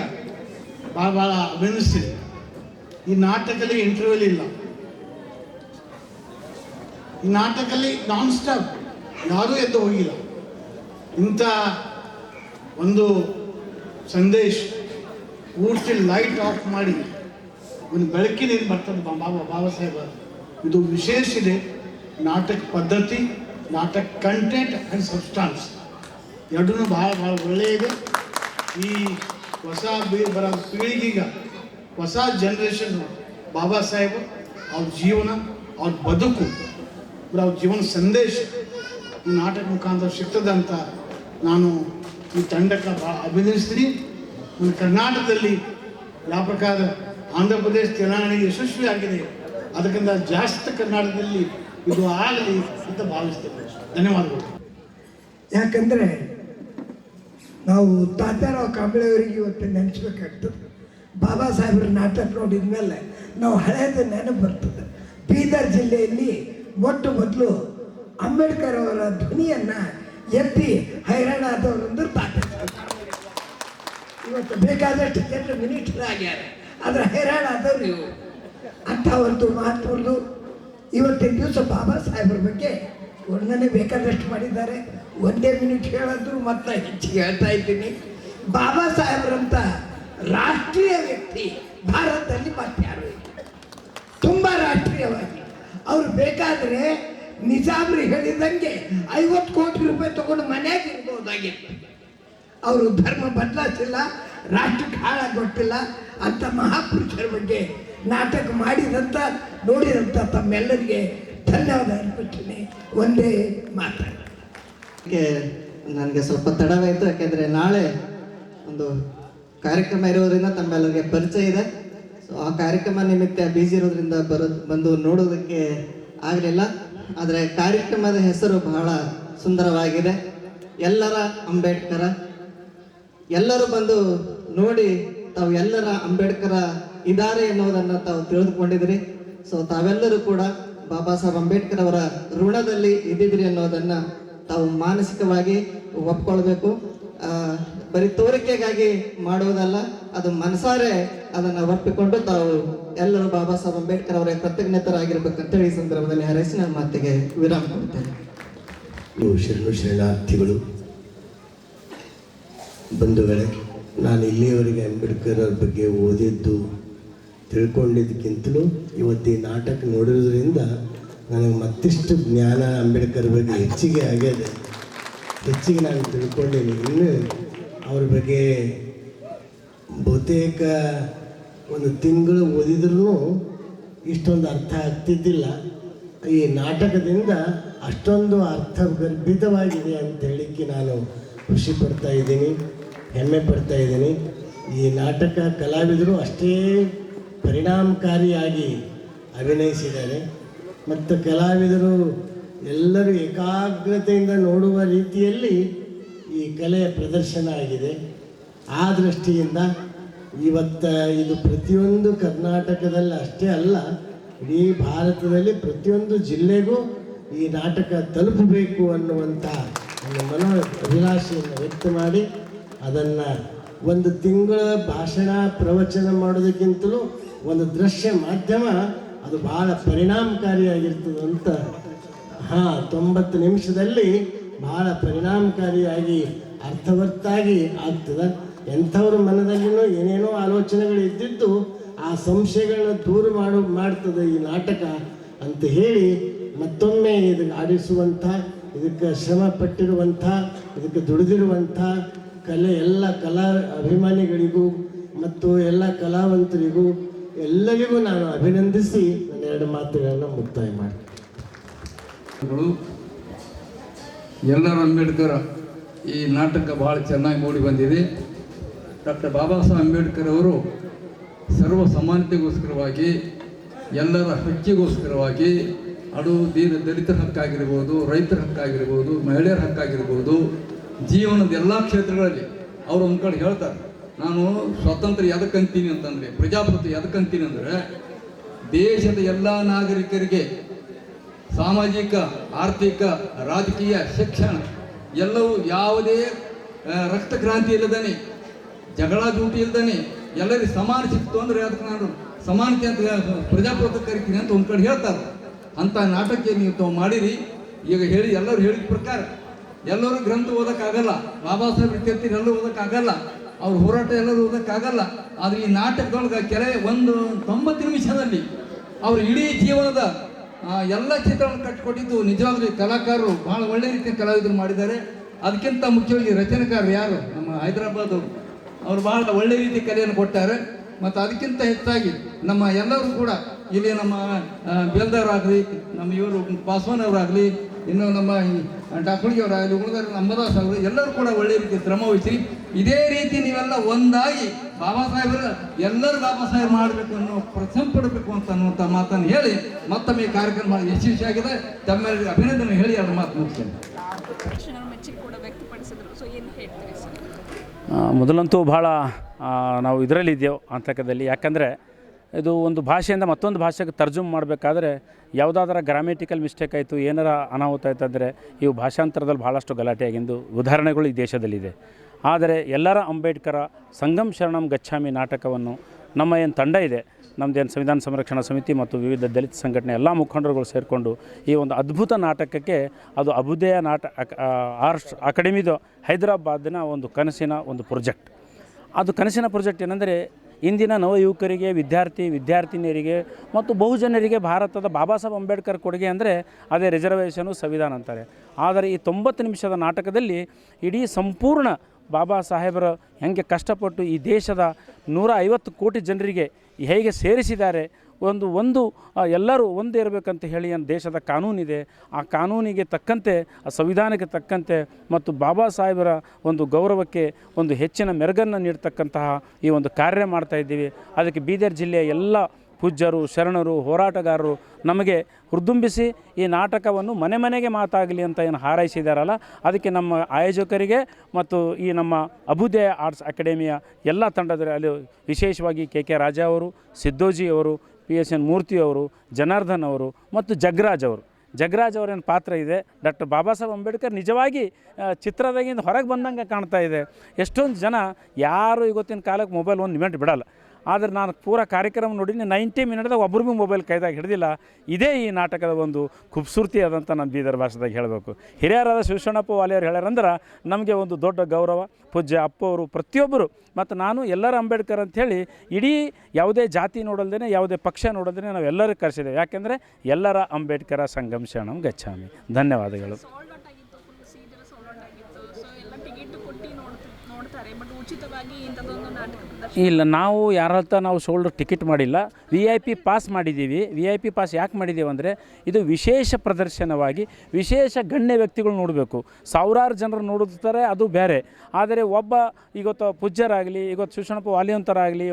S8: ಭಾಳ ಭಾಳ ಅಭಿನಂದಿಸ್ತೀನಿ ಈ ನಾಟಕದಲ್ಲಿ ಇಂಟರ್ವ್ಯೂಲ್ ಇಲ್ಲ. ಈ ನಾಟಕದಲ್ಲಿ ನಾನ್ ಸ್ಟಾಪ್ ಯಾರೂ ಎದ್ದು ಹೋಗಿಲ್ಲ. ಇಂಥ ಒಂದು ಸಂದೇಶ ಪೂರ್ತಿ ಲೈಟ್ ಆಫ್ ಮಾಡಿ ಒಂದು ಬೆಳಕಿನಿಂದ ಬರ್ತದೆ ಬಾಬಾ ಬಾಬಾ ಸಾಹೇಬ ಇದು ವಿಶೇಷ ಇದೆ. ನಾಟಕ ಪದ್ಧತಿ, ನಾಟಕ ಕಂಟೆಂಟ್ ಆ್ಯಂಡ್ ಸಬ್ಸ್ಟಾನ್ಸ್ ಎರಡೂ ಭಾಳ ಭಾಳ ಒಳ್ಳೆಯದು ಈ ಹೊಸ ಬೀ ಬರೋ ಪೀಳಿಗೆಗ ಹೊಸ ಜನ್ರೇಷನ್ ಬಾಬಾ ಸಾಹೇಬ್ ಅವ್ರ ಜೀವನ, ಅವ್ರ ಬದುಕು ಅವ್ರ ಜೀವನ ಸಂದೇಶ ಈ ನಾಟಕ ಮುಖಾಂತರ ಸಿಗ್ತದೆ ಅಂತ ನಾನು ಈ ತಂಡಕ್ಕೆ ಭಾಳ ಅಭಿನಂದಿಸ್ತೀನಿ. ನಮ್ಮ ಕರ್ನಾಟಕದಲ್ಲಿ ಯಾವ ಪ್ರಕಾರ ಆಂಧ್ರ ಪ್ರದೇಶ ತೆಲಂಗಾಣ ಯಶಸ್ವಿ ಆಗಿದೆ, ಅದಕ್ಕಿಂತ ಜಾಸ್ತಿ ಕರ್ನಾಟಕದಲ್ಲಿ ಇದು ಆಗಲಿ ಅಂತ ಭಾವಿಸ್ತೇನೆ. ಧನ್ಯವಾದಗಳು.
S9: ಯಾಕಂದರೆ ನಾವು ತಾತಾರಾವ್ ಕಾಂಬಳೆಯವರಿಗೆ ಇವತ್ತು ನೆನೆಸ್ಬೇಕಾಗ್ತದೆ. ಬಾಬಾ ಸಾಹೇಬ್ರ ನಾಟಕ ನೋಡಿದ ಮೇಲೆ ನಾವು ಹಳೆಯದು ನೆನಪು ಬರ್ತದೆ. ಬೀದರ್ ಜಿಲ್ಲೆಯಲ್ಲಿ ಮೊಟ್ಟ ಮೊದಲು ಅಂಬೇಡ್ಕರ್ ಅವರ ಧ್ವನಿಯನ್ನು ಎತ್ತಿ ಹೈರಾಣ ಆದವರಂದ್ರೆ ಇವತ್ತು ಬೇಕಾದಷ್ಟು ಜನರು ಮಿನಿಸ್ಟರ್ ಆಗ್ಯಾರ ಆದ್ರೆ ಹೈರಾಣ ಆದವ್ರು ಇವು ಅಂಥ ಒಂದು ಮಹತ್ವದ್ದು ಇವತ್ತಿನ ದಿವಸ ಬಾಬಾ ಸಾಹೇಬ್ರ ಬಗ್ಗೆ ವರ್ಣನೆ ಬೇಕಾದಷ್ಟು ಮಾಡಿದ್ದಾರೆ. ಒಂದೇ ಮಿನಿಟ್ ಹೇಳಿದ್ರು ಮತ್ತೆ ಹೆಚ್ಚಿಗೆ ಹೇಳ್ತಾ ಇದ್ದೀನಿ. ಬಾಬಾ ಸಾಹೇಬ್ರಂತ ರಾಷ್ಟ್ರೀಯ ವ್ಯಕ್ತಿ ಭಾರತದಲ್ಲಿ ಮತ್ತೆ ಯಾರು ಇಲ್ಲ. ತುಂಬ ರಾಷ್ಟ್ರೀಯವಾಗಿ. ಅವ್ರು ಬೇಕಾದರೆ ನಿಜಾಮ್ರಿ ಹೇಳಿದಂಗೆ ಐವತ್ತು ಕೋಟಿ ರೂಪಾಯಿ ತಗೊಂಡು ಮನೆಯಾಗ ಇರ್ಬೋದಾಗಿತ್ತು. ಅವರು ಧರ್ಮ ಬದಲಾಯಿಸಿಲ್ಲ, ರಾಷ್ಟ್ರಕ್ಕೆ ಹಾಳಾಗೊಟ್ಟಿಲ್ಲ ಅಂತ ಮಹಾಪುರುಷರ ಬಗ್ಗೆ ನಾಟಕ ಮಾಡಿದಂಥ ನೋಡಿದಂಥ ತಮ್ಮೆಲ್ಲರಿಗೆ ಧನ್ಯವಾದ ಅರ್ಪಿಸ್ತೀನಿ. ಒಂದೇ ಮಾತಾಡ
S10: ನನಗೆ ಸ್ವಲ್ಪ ತಡವಾಯಿತು, ಯಾಕೆಂದರೆ ನಾಳೆ ಒಂದು ಕಾರ್ಯಕ್ರಮ ಇರೋದ್ರಿಂದ ತಮ್ಮೆಲ್ಲರಿಗೆ ಪರಿಚಯ ಇದೆ. ಸೊ ಆ ಕಾರ್ಯಕ್ರಮ ನಿಮಿತ್ತ ಬ್ಯುಸಿ ಇರೋದ್ರಿಂದ ಬರೋದು ಬಂದು ನೋಡೋದಕ್ಕೆ ಆಗಲಿಲ್ಲ. ಆದರೆ ಕಾರ್ಯಕ್ರಮದ ಹೆಸರು ಬಹಳ ಸುಂದರವಾಗಿದೆ. ಎಲ್ಲರ ಅಂಬೇಡ್ಕರ. ಎಲ್ಲರೂ ಬಂದು ನೋಡಿ ತಾವು ಎಲ್ಲರ ಅಂಬೇಡ್ಕರ ಇದ್ದಾರೆ ಎನ್ನುವುದನ್ನು ತಾವು ತಿಳಿದುಕೊಂಡಿದ್ರಿ ಸೊ ತಾವೆಲ್ಲರೂ ಕೂಡ ಬಾಬಾ ಸಾಹೇಬ್ ಅಂಬೇಡ್ಕರ್ ಅವರ ಋಣದಲ್ಲಿ ಇದ್ದಿದ್ರಿ ಅನ್ನೋದನ್ನು ತಾವು ಮಾನಸಿಕವಾಗಿ ಒಪ್ಕೊಳ್ಬೇಕು. ಬರೀ ತೋರಿಕೆಗಾಗಿ ಮಾಡುವುದಲ್ಲ ಅದು ಮನಸಾರೆ ಅದನ್ನು ಒಪ್ಪಿಕೊಂಡು ತಾವು ಎಲ್ಲರೂ ಬಾಬಾ ಸಾಹೇಬ್ ಅಂಬೇಡ್ಕರ್ ಅವರ ಕೃತಜ್ಞತರಾಗಿರ್ಬೇಕಂತೇಳಿ ಈ ಸಂದರ್ಭದಲ್ಲಿ ಹರಸಿ ನನ್ನ ಮಾತಿಗೆ ವಿರಾಮ ಕೊಡ್ತೇನೆ.
S11: ಶರಣು ಶರಣಾರ್ಥಿಗಳು ಬಂಧುಗಳೇ ನಾನು ಇಲ್ಲಿಯವರೆಗೆ ಅಂಬೇಡ್ಕರ್ ಅವ್ರ ಬಗ್ಗೆ ಓದಿದ್ದು, ತಿಳ್ಕೊಂಡಿದ್ದಕ್ಕಿಂತಲೂ ಇವತ್ತು ಈ ನಾಟಕ ನೋಡಿರೋದ್ರಿಂದ ನನಗೆ ಮತ್ತಿಷ್ಟು ಜ್ಞಾನ ಅಂಬೇಡ್ಕರ್ ಬಗ್ಗೆ ಹೆಚ್ಚಿಗೆ ಆಗ್ಯದೆ ಹೆಚ್ಚಿಗೆ ನಾನು ತಿಳ್ಕೊಂಡೇನೆ ಇನ್ನು ಅವ್ರ ಬಗ್ಗೆ ಬಹುತೇಕ ಒಂದು ತಿಂಗಳು ಓದಿದ್ರೂ ಇಷ್ಟೊಂದು ಅರ್ಥ ಆಗ್ತಿದ್ದಿಲ್ಲ. ಈ ನಾಟಕದಿಂದ ಅಷ್ಟೊಂದು ಅರ್ಥ ಗರ್ಭಿತವಾಗಿದೆ ಅಂತ ಹೇಳಿಕ್ಕೆ ನಾನು ಖುಷಿ ಪಡ್ತಾ ಇದ್ದೀನಿ, ಹೆಮ್ಮೆ ಪಡ್ತಾ ಇದ್ದೀನಿ. ಈ ನಾಟಕ ಕಲಾವಿದರು ಅಷ್ಟೇ ಪರಿಣಾಮಕಾರಿಯಾಗಿ ಅಭಿನಯಿಸಿದ್ದಾರೆ. ಮತ್ತು ಕಲಾವಿದರು ಎಲ್ಲರೂ ಏಕಾಗ್ರತೆಯಿಂದ ನೋಡುವ ರೀತಿಯಲ್ಲಿ ಈ ಕಲೆಯ ಪ್ರದರ್ಶನ ಆಗಿದೆ. ಆ ದೃಷ್ಟಿಯಿಂದ ಇವತ್ತ ಇದು ಪ್ರತಿಯೊಂದು ಕರ್ನಾಟಕದಲ್ಲಿ ಅಷ್ಟೇ ಅಲ್ಲ, ಇಡೀ ಭಾರತದಲ್ಲಿ ಪ್ರತಿಯೊಂದು ಜಿಲ್ಲೆಗೂ ಈ ನಾಟಕ ತಲುಪಬೇಕು ಅನ್ನುವಂಥ ಒಂದು ಮನೋ ಅಭಿಲಾಷೆಯನ್ನು ವ್ಯಕ್ತ ಮಾಡಿ, ಅದನ್ನು ಒಂದು ತಿಂಗಳ ಭಾಷಣ ಪ್ರವಚನ ಮಾಡೋದಕ್ಕಿಂತಲೂ ಒಂದು ದೃಶ್ಯ ಮಾಧ್ಯಮ ಅದು ಭಾಳ ಪರಿಣಾಮಕಾರಿಯಾಗಿರ್ತದೆ ಅಂತ. ಹಾಂ, ತೊಂಬತ್ತು ನಿಮಿಷದಲ್ಲಿ ಭಾಳ ಪರಿಣಾಮಕಾರಿಯಾಗಿ ಅರ್ಥವತ್ತಾಗಿ ಆಗ್ತದೆ. ಎಂಥವ್ರ ಮನದಲ್ಲಿನೂ ಏನೇನೋ ಆಲೋಚನೆಗಳು ಇದ್ದಿದ್ದು ಆ ಸಂಶಯಗಳನ್ನ ದೂರ ಮಾಡು, ಮಾಡ್ತದೆ ಈ ನಾಟಕ ಅಂತ ಹೇಳಿ ಮತ್ತೊಮ್ಮೆ ಇದಕ್ಕೆ ಆಡಿಸುವಂಥ, ಇದಕ್ಕೆ ಶ್ರಮ ಪಟ್ಟಿರುವಂಥ, ಇದಕ್ಕೆ ದುಡಿದಿರುವಂಥ ಕಲೆ, ಎಲ್ಲ ಕಲಾ ಅಭಿಮಾನಿಗಳಿಗೂ ಮತ್ತು ಎಲ್ಲ ಕಲಾವಂತರಿಗೂ ಎಲ್ಲರಿಗೂ ನಾನು ಅಭಿನಂದಿಸಿ ನನ್ನ ಎರಡು ಮಾತುಗಳನ್ನು ಮುಕ್ತಾಯ ಮಾಡ್ತೀನಿ.
S12: ಎಲ್ಲರ ಅಂಬೇಡ್ಕರ್ ಈ ನಾಟಕ ಭಾಳ ಚೆನ್ನಾಗಿ ಮೂಡಿ ಬಂದಿದೆ. ಡಾಕ್ಟರ್ ಬಾಬಾ ಸಾಹೇಬ್ ಅಂಬೇಡ್ಕರ್ ಅವರು ಸರ್ವ ಸಮಾನತೆಗೋಸ್ಕರವಾಗಿ, ಎಲ್ಲರ ಹಕ್ಕಿಗೋಸ್ಕರವಾಗಿ ಅದು ದೀನ ದಲಿತರ ಹಕ್ಕಾಗಿರ್ಬೋದು, ರೈತರ ಹಕ್ಕಾಗಿರ್ಬೋದು, ಮಹಿಳೆಯರ ಹಕ್ಕಾಗಿರ್ಬೋದು, ಜೀವನದ ಎಲ್ಲ ಕ್ಷೇತ್ರಗಳಲ್ಲಿ ಅವರು ಒಂದು ಕಡೆ ಹೇಳ್ತಾರೆ. ನಾನು ಸ್ವಾತಂತ್ರ್ಯ ಎದಕ್ಕಂತೀನಿ ಅಂತಂದರೆ, ಪ್ರಜಾಪ್ರಭುತ್ವ ಎದಕ್ಕಂತೀನಿ ಅಂದರೆ, ದೇಶದ ಎಲ್ಲ ನಾಗರಿಕರಿಗೆ ಸಾಮಾಜಿಕ, ಆರ್ಥಿಕ, ರಾಜಕೀಯ, ಶಿಕ್ಷಣ ಎಲ್ಲವೂ ಯಾವುದೇ ರಕ್ತ ಕ್ರಾಂತಿ ಇಲ್ಲದೇ ಜಗಳ ಜೂಟಿ ಇಲ್ದೇನೆ ಎಲ್ಲರಿಗೆ ಸಮಾನ ಸಿಕ್ತು ತೊಂದರೆ ಅದಕ್ಕೆ ನಾನು ಸಮಾನತೆ ಅಂತ ಪ್ರಜಾಪ್ರಭುತ್ವ ಕರಿತೀನಿ ಅಂತ ಒಂದು ಕಡೆ ಹೇಳ್ತಾರೆ. ಅಂತ ನಾಟಕ ನೀವು ತಾವು ಮಾಡಿರಿ. ಈಗ ಹೇಳಿ, ಎಲ್ಲರೂ ಹೇಳಿದ ಪ್ರಕಾರ, ಎಲ್ಲರೂ ಗ್ರಂಥ ಓದೋಕ್ಕಾಗಲ್ಲ. ಬಾಬಾ ಸಾಹೇಬ್ ವಿದ್ಯಾರ್ಥಿ ಎಲ್ಲರೂ ಓದೋಕ್ಕಾಗಲ್ಲ. ಅವ್ರ ಹೋರಾಟ ಎಲ್ಲರೂ ಓದೋಕ್ಕಾಗಲ್ಲ. ಆದ್ರೆ ಈ ನಾಟಕದೊಳಗೆ ಕೆರೆ ಒಂದು ತೊಂಬತ್ತು ನಿಮಿಷದಲ್ಲಿ ಅವ್ರ ಇಡೀ ಜೀವನದ ಎಲ್ಲ ಚಿತ್ರವನ್ನು ಕಟ್ಟಿಕೊಟ್ಟಿದ್ದು ನಿಜವಾಗ್ಲೂ ಕಲಾಕಾರರು ಬಹಳ ಒಳ್ಳೆ ರೀತಿಯ ಕಲಾವಿದರು ಮಾಡಿದ್ದಾರೆ. ಅದಕ್ಕಿಂತ ಮುಖ್ಯವಾಗಿ ರಚನೆಕಾರರು ಯಾರು? ನಮ್ಮ ಹೈದರಾಬಾದ್ ಅವರು. ಅವರು ಬಹಳ ಒಳ್ಳೆ ರೀತಿ ಕಲೆಯನ್ನು ಕೊಟ್ಟಾರೆ ಮತ್ತು ಅದಕ್ಕಿಂತ ಹೆಚ್ಚಾಗಿ ನಮ್ಮ ಎಲ್ಲರೂ ಕೂಡ ಇಲ್ಲಿ ನಮ್ಮ ಬೇಲ್ದವರಾಗಲಿ, ನಮ್ಮ ಇವರು ಪಾಸ್ವಾನ್ ಅವರಾಗಲಿ ಇನ್ನು ನಮ್ಮ ಡಾಕ್ಟರ್ಗೆ ಅವರಾಗಲಿ ಉಳಿದಾರ ಅಂಬದಾಸ್ ಅವರು ಎಲ್ಲರೂ ಕೂಡ ಒಳ್ಳೆ ರೀತಿ ಶ್ರಮ ವಹಿಸಿ ಇದೇ ರೀತಿ ನೀವೆಲ್ಲ ಒಂದಾಗಿ ಬಾಬಾ ಸಾಹೇಬರ ಎಲ್ಲರೂ ಬಾಬಾ ಸಾಹೇಬ್ ಮಾಡಬೇಕು ಅನ್ನೋ ಪ್ರಥಮ ಪಡಬೇಕು ಅಂತ ಅನ್ನುವಂಥ ಮಾತನ್ನು ಹೇಳಿ ಮತ್ತೊಮ್ಮೆ ಕಾರ್ಯಕ್ರಮ ಯಶಸ್ವಿಯಾಗಿದೆ. ತಮ್ಮೆಲ್ಲರಿಗೆ ಅಭಿನಂದನೆ ಹೇಳಿ, ಎರಡು ಮಾತು ಮುಗಿಸ್ತೇನೆ.
S2: ಮೊದಲಂತೂ ಭಾಳ ನಾವು ಇದರಲ್ಲಿದ್ದೆವು ಆತಂಕದಲ್ಲಿ ಯಾಕಂದರೆ, ಇದು ಒಂದು ಭಾಷೆಯಿಂದ ಮತ್ತೊಂದು ಭಾಷೆಗೆ ತರ್ಜುಮ್ ಮಾಡಬೇಕಾದ್ರೆ, ಯಾವುದಾದ್ರೂ ಗ್ರಾಮೆಟಿಕಲ್ ಮಿಸ್ಟೇಕ್ ಆಯಿತು, ಏನಾರ ಅನಾಹುತ ಆಯ್ತು ಅಂದರೆ, ಇವು ಭಾಷಾಂತರದಲ್ಲಿ ಭಾಳಷ್ಟು ಗಲಾಟೆ ಆಗಿಂದು ಉದಾಹರಣೆಗಳು ಈ ದೇಶದಲ್ಲಿದೆ. ಆದರೆ, ಎಲ್ಲರ ಅಂಬೇಡ್ಕರ ಸಂಗಮ್ ಶರಣಂ ಗಚ್ಚಾಮಿ ನಾಟಕವನ್ನು ನಮ್ಮ ಏನು ತಂಡ ಇದೆ ನಮ್ಮದೇನು ಸಂವಿಧಾನ ಸಂರಕ್ಷಣಾ ಸಮಿತಿ ಮತ್ತು ವಿವಿಧ ದಲಿತ ಸಂಘಟನೆ ಎಲ್ಲ ಮುಖಂಡರುಗಳು ಸೇರಿಕೊಂಡು ಈ ಒಂದು ಅದ್ಭುತ ನಾಟಕಕ್ಕೆ, ಅದು ಅಭುದಯ ನಾಟ ಆರ್ಟ್ಸ್ ಅಕಾಡೆಮಿದು ಹೈದರಾಬಾದಿನ ಒಂದು ಕನಸಿನ ಒಂದು ಪ್ರಾಜೆಕ್ಟ್. ಅದು ಕನಸಿನ ಪ್ರಾಜೆಕ್ಟ್ ಏನಂದರೆ, ಇಂದಿನ ನವ ಯುವಕರಿಗೆ, ವಿದ್ಯಾರ್ಥಿ, ವಿದ್ಯಾರ್ಥಿನಿಯರಿಗೆ ಮತ್ತು ಬಹುಜನರಿಗೆ ಭಾರತದ ಬಾಬಾ ಸಾಹೇಬ್ ಅಂಬೇಡ್ಕರ್ ಕೊಡುಗೆ ಅಂದರೆ ಅದೇ ರಿಸರ್ವೇಷನು ಸಂವಿಧಾನ ಅಂತಾರೆ. ಆದರೆ ಈ ತೊಂಬತ್ತು ನಿಮಿಷದ ನಾಟಕದಲ್ಲಿ ಇಡೀ ಸಂಪೂರ್ಣ ಬಾಬಾ ಸಾಹೇಬರು ಹೆಂಗೆ ಕಷ್ಟಪಟ್ಟು ಈ ದೇಶದ ನೂರ ಐವತ್ತು ಕೋಟಿ ಜನರಿಗೆ ಹೇಗೆ ಸೇರಿಸಿದ್ದಾರೆ, ಒಂದು ಒಂದು ಎಲ್ಲರೂ ಒಂದೇ ಇರಬೇಕಂತ ಹೇಳಿ ಏನು ದೇಶದ ಕಾನೂನಿದೆ. ಆ ಕಾನೂನಿಗೆ ತಕ್ಕಂತೆ, ಆ ಸಂವಿಧಾನಕ್ಕೆ ತಕ್ಕಂತೆ ಮತ್ತು ಬಾಬಾ ಸಾಹೇಬರ ಒಂದು ಗೌರವಕ್ಕೆ ಒಂದು ಹೆಚ್ಚಿನ ಮೆರುಗನ್ನು ನೀಡ್ತಕ್ಕಂತಹ ಈ ಒಂದು ಕಾರ್ಯ ಮಾಡ್ತಾ ಇದ್ದೀವಿ. ಅದಕ್ಕೆ ಬೀದರ್ ಜಿಲ್ಲೆಯ ಎಲ್ಲ ಪೂಜ್ಯರು, ಶರಣರು, ಹೋರಾಟಗಾರರು ನಮಗೆ ಹುರಿದುಂಬಿಸಿ ಈ ನಾಟಕವನ್ನು ಮನೆ ಮನೆಗೆ ಮಾತಾಗಲಿ ಅಂತ ಏನು ಹಾರೈಸಿದಾರಲ್ಲ, ಅದಕ್ಕೆ ನಮ್ಮ ಆಯೋಜಕರಿಗೆ ಮತ್ತು ಈ ನಮ್ಮ ಅಭುದಯ ಆರ್ಟ್ಸ್ ಅಕಾಡೆಮಿಯ ಎಲ್ಲ ತಂಡದಲ್ಲಿ ಅಲ್ಲಿ ವಿಶೇಷವಾಗಿ ಕೆ ಕೆ ರಾಜಾ ಅವರು, ಸಿದ್ದೋಜಿ ಅವರು ಪಿ ಎಸ್ ಎನ್ ಮೂರ್ತಿ ಅವರು, ಜನಾರ್ದನ್ ಅವರು ಮತ್ತು ಜಗ್ರಾಜ್ ಅವರು. ಜಗರಾಜ್ ಅವರೇನು ಪಾತ್ರ ಇದೆ, ಡಾಕ್ಟರ್ ಬಾಬಾ ಸಾಹೇಬ್ ಅಂಬೇಡ್ಕರ್ ನಿಜವಾಗಿ ಚಿತ್ರದಾಗಿಂದ ಹೊರಗೆ ಬಂದಂಗೆ ಕಾಣ್ತಾ ಇದೆ. ಎಷ್ಟೊಂದು ಜನ ಯಾರು ಇವತ್ತಿನ ಕಾಲಕ್ಕೆ ಮೊಬೈಲ್ ಒಂದು ನಿಮಿಟ್ ಬಿಡಲ್ಲ. ಆದರೆ ನಾನು ಪೂರಾ ಕಾರ್ಯಕ್ರಮ ನೋಡಿ ನೈಂಟಿ ಮಿನಿಟ್ದಾಗ ಒಬ್ರಿಗೂ ಮೊಬೈಲ್ ಕೈದಾಗ ಹಿಡಿದಿಲ್ಲ. ಇದೇ ಈ ನಾಟಕದ ಒಂದು ಖೂಬ್ಸೂರ್ತಿ ಆದಂಥ ನಾನು ಬೀದರ್ ಭಾಷೆದಾಗ ಹೇಳಬೇಕು. ಹಿರಿಯರಾದ ಶಿವಶರಣಪ್ಪ ವಾಲಿಯವರು ಹೇಳ್ಯಾರಂದ್ರೆ, ನಮಗೆ ಒಂದು ದೊಡ್ಡ ಗೌರವ, ಪೂಜ್ಯ ಅಪ್ಪ ಅವರು ಪ್ರತಿಯೊಬ್ಬರು, ಮತ್ತು ನಾನು ಎಲ್ಲರ ಅಂಬೇಡ್ಕರ್ ಅಂಥೇಳಿ ಇಡೀ ಯಾವುದೇ ಜಾತಿ ನೋಡಲ್ದೇ ಯಾವುದೇ ಪಕ್ಷ ನೋಡಲ್ದೇ ನಾವು ಎಲ್ಲರೂ ಕರೆಸಿದ್ದೇವೆ ಯಾಕೆಂದರೆ ಎಲ್ಲರ ಅಂಬೇಡ್ಕರ ಸಂಗಮ್ ಶರಣಂ ಗಚ್ಚಾಮಿ ಧನ್ಯವಾದಗಳು.
S1: ಉಚಿತವಾಗಿ ಇಂಥದ್ದೊಂದು ನಾಟಕ
S2: ಇಲ್ಲ, ನಾವು ಯಾರ ಹತ್ರ ನಾವು ಸೋಲ್ಡ್ ಟಿಕೆಟ್ ಮಾಡಿಲ್ಲ ವಿ ಐ ಪಿ ಪಾಸ್ ಮಾಡಿದ್ದೀವಿ. ವಿ ಐ ಪಿ ಪಾಸ್ ಯಾಕೆ ಮಾಡಿದ್ದೀವಿ ಅಂದರೆ, ಇದು ವಿಶೇಷ ಪ್ರದರ್ಶನವಾಗಿ ವಿಶೇಷ ಗಣ್ಯ ವ್ಯಕ್ತಿಗಳು ನೋಡಬೇಕು. ಸಾವಿರಾರು ಜನರು ನೋಡುತ್ತಾರೆ, ಅದು ಬೇರೆ. ಆದರೆ ಒಬ್ಬ ಇವತ್ತು ಪೂಜ್ಯರಾಗಲಿ ಇವತ್ತು ಶಿವಶಣಪ್ಪ ವಾಲಿಯಂತರಾಗಲಿ